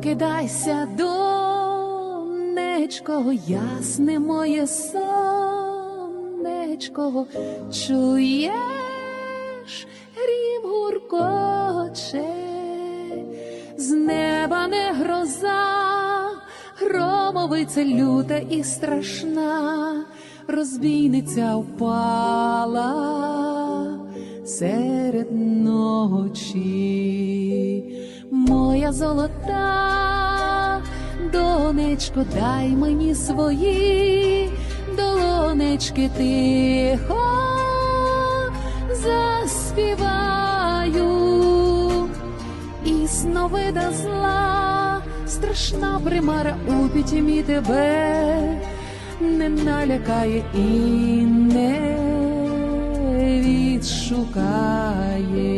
Прокидайся, донечко, ясне моє сонечко, чуєш, грім гуркоче, з неба не гроза, громовиця люта і страшна, розбійниця впала серед ночі. Моя золота, донечко, дай мені свої долонечки тихо заспіваю. І сновида зла, страшна примара у пітьмі тебе не налякає і не відшукає.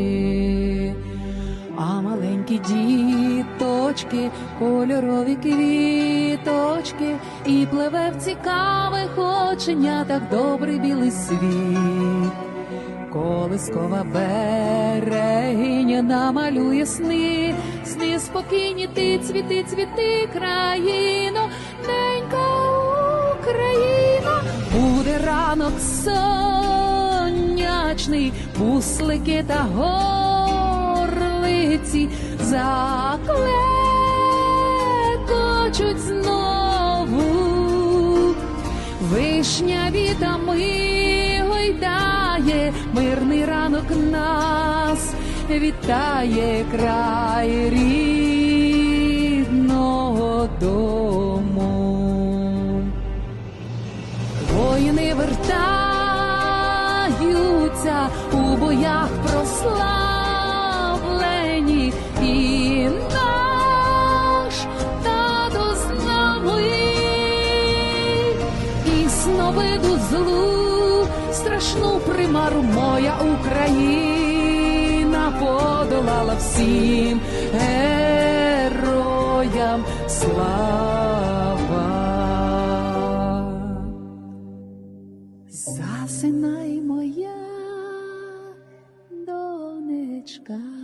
Діточки, кольорові квіточки, і пливе в цікавих оченятах добрий білий світ. Колискова берегиня намалює сни, сни спокійні ти, цвіти, цвіти, країно, ненька Україна, буде ранок сонячний, буслики та горлиці заклекочуть знову. Вишня вітами гойдає, мирний ранок нас вітає край рідного дому. Воїни вертаються у боях прославлені, і і злу, страшну примару моя Україна подолала всім героям слава. Засинай моя донечка.